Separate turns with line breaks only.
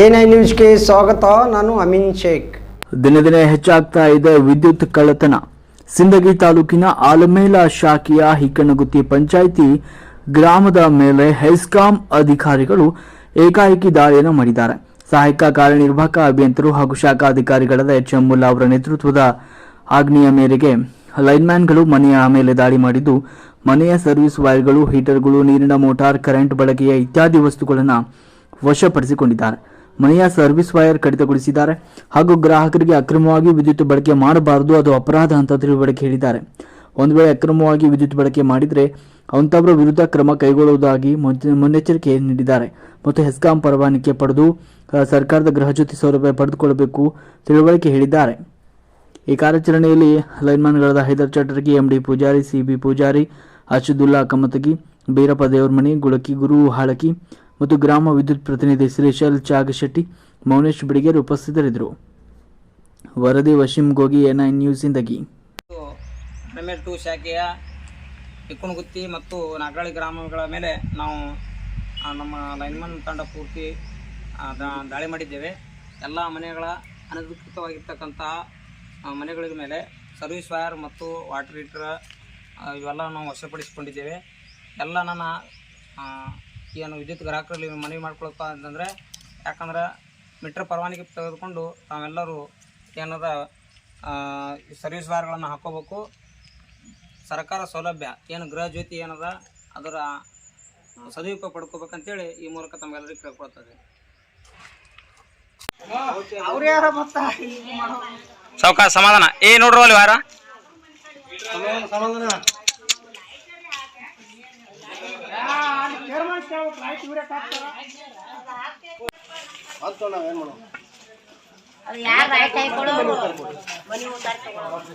N I ನ್ಯೂಸ್ಗೆ ಸ್ವಾಗತ, ನಾನು ಅಮೀನ್ ಶೇಖ್.
ದಿನ ದಿನ ಹೆಚ್ಚಾಗ್ತಾ ಇದೆ ವಿದ್ಯುತ್ ಕಳ್ಳತನ. ಸಿಂದಗಿ ತಾಲೂಕಿನ ಆಲಮೇಲ ಶಾಖೆಯ ಹಿಕ್ಕಣಗುತ್ತಿ ಪಂಚಾಯಿತಿ ಗ್ರಾಮದ ಮೇಲೆ ಹೆಸ್ಕಾಂ ಅಧಿಕಾರಿಗಳು ಏಕಾಏಕಿ ದಾಳಿಯನ್ನು ಮಾಡಿದ್ದಾರೆ. ಸಹಾಯಕ ಕಾರ್ಯನಿರ್ವಾಹಕ ಅಭಿಯಂತರು ಹಾಗೂ ಶಾಖಾ ಅಧಿಕಾರಿಗಳಾದ ಎಚ್ ಎಂ ಮುಲ್ಲಾ ಅವರ ನೇತೃತ್ವದ ಆಜ್ಞೆಯ ಮೇರೆಗೆ ಲೈನ್ಮ್ಯಾನ್ಗಳು ಮನೆಯ ಮೇಲೆ ದಾಳಿ ಮಾಡಿದ್ದು. ಮನೆಯ ಸರ್ವಿಸ್ ವೈರ್ಗಳು, ಹೀಟರ್ಗಳು, ನೀರಿನ ಮೋಟಾರ್, ಕರೆಂಟ್ ಬಳಕೆಯ ಇತ್ಯಾದಿ ವಸ್ತುಗಳನ್ನು ವಶಪಡಿಸಿಕೊಂಡಿದ್ದಾರೆ. ಮನೆಯ ಸರ್ವಿಸ್ ವೈರ್ ಕಡಿತಗೊಳಿಸಿದ್ದಾರೆ ಹಾಗೂ ಗ್ರಾಹಕರಿಗೆ ಅಕ್ರಮವಾಗಿ ವಿದ್ಯುತ್ ಬಳಕೆ ಮಾಡಬಾರದು, ಅದು ಅಪರಾಧ ಅಂತ ತಿಳುವಳಿಕೆ ಹೇಳಿದ್ದಾರೆ. ಒಂದು ವೇಳೆ ಅಕ್ರಮವಾಗಿ ವಿದ್ಯುತ್ ಬಳಕೆ ಮಾಡಿದರೆ ಅಂತವರ ವಿರುದ್ಧ ಕ್ರಮ ಕೈಗೊಳ್ಳುವುದಾಗಿ ಮುನ್ನೆ- ಮುನ್ನೆಚ್ಚರಿಕೆ ನೀಡಿದ್ದಾರೆ. ಮತ್ತು ಹೆಸ್ಕಾಂ ಪರವಾನಿಗೆ ಪಡೆದು ಸರ್ಕಾರದ ಗೃಹಜ್ಯೋತಿ ಸೌಲಭ್ಯ ಪಡೆದುಕೊಳ್ಳಬೇಕು ತಿಳುವಳಿಕೆ ಹೇಳಿದ್ದಾರೆ. ಈ ಕಾರ್ಯಾಚರಣೆಯಲ್ಲಿ ಲೈನ್ಮನ್ಗಳಾದ ಹೈದರ್ ಚಟರ್ಗಿ ಎಂಡಿ ಪೂಜಾರಿ ಸಿಬಿ ಪೂಜಾರಿ ಅಶದುಲ್ಲಾ ಕಮತಗಿ, ಬೀರಪ್ಪ ದೇವರಮಣಿ, ಗುಳಕಿ ಗುರು ಹಾಳಕಿ ಮತ್ತು ಗ್ರಾಮ ವಿದ್ಯುತ್ ಪ್ರತಿನಿಧಿ ಶ್ರೀಶೈಲ್ ಚಾಗಶೆಟ್ಟಿ, ಮೌನೇಶ್ ಬಿಡಿಗೇರ್ ಉಪಸ್ಥಿತರಿದ್ದರು. ವರದಿ ವಶೀಂ ಗೋಗಿ, ಎನ್ಐ ನ್ಯೂಸ್ ಇಂದಗಿ.
ಪ್ರಮೇರ್ ಟು ಶಾಖೆಯ ಇಕ್ಕುಣಗುತ್ತಿ ಮತ್ತು ನಾಗಳಿ ಗ್ರಾಮಗಳ ಮೇಲೆ ನಾವು ನಮ್ಮ ಲೈನ್ಮನ್ ತಂಡ ಪೂರ್ತಿ ದಾಳಿ ಮಾಡಿದ್ದೇವೆ. ಎಲ್ಲ ಮನೆಗಳ ಅನಧಿಕೃತವಾಗಿರ್ತಕ್ಕಂತಹ ಮನೆಗಳ ಮೇಲೆ ಸರ್ವಿಸ್ ವೈರ್ ಮತ್ತು ವಾಟರ್ ಹೀಟರ್ ಇವೆಲ್ಲ ನಾವು ವಶಪಡಿಸಿಕೊಂಡಿದ್ದೇವೆ. ಎಲ್ಲ ನನ್ನ ಏನು ವಿದ್ಯುತ್ ಗ್ರಾಹಕರಲ್ಲಿ ಮನವಿ ಮಾಡ್ಕೊಳಪ್ಪ ಅಂತಂದರೆ ಯಾಕಂದ್ರೆ ಮೀಟ್ರ್ ಪರವಾನಗಿ ತೆಗೆದುಕೊಂಡು ನಾವೆಲ್ಲರೂ ಏನದ ಸರ್ವಿಸ್ ವಾರ್ಗಳನ್ನು ಹಾಕೋಬೇಕು. ಸರ್ಕಾರ ಸೌಲಭ್ಯ ಏನು ಗೃಹ ಜ್ಯೋತಿ ಏನದ ಅದರ ಸದುಪಯೋಗ ಪಡ್ಕೋಬೇಕಂತೇಳಿ ಈ ಮೂಲಕ ತಮಗೆಲ್ಲರಿಗೂ ಕೇಳ್ಕೊಳ್ತದೆ. ಸಾವುಕಾರ ಸಮಾಧಾನ. ಏ ನೋಡ್ರಿ ಅಲ್ಲಿ ವಾರ?
ಅದು ಯಾರು ರೈಟ್ ಹಾಕೊಳ್ಳೋರು ಮನೆ ಮುಂದಾರ ತಗೊಳ್ಳೋರು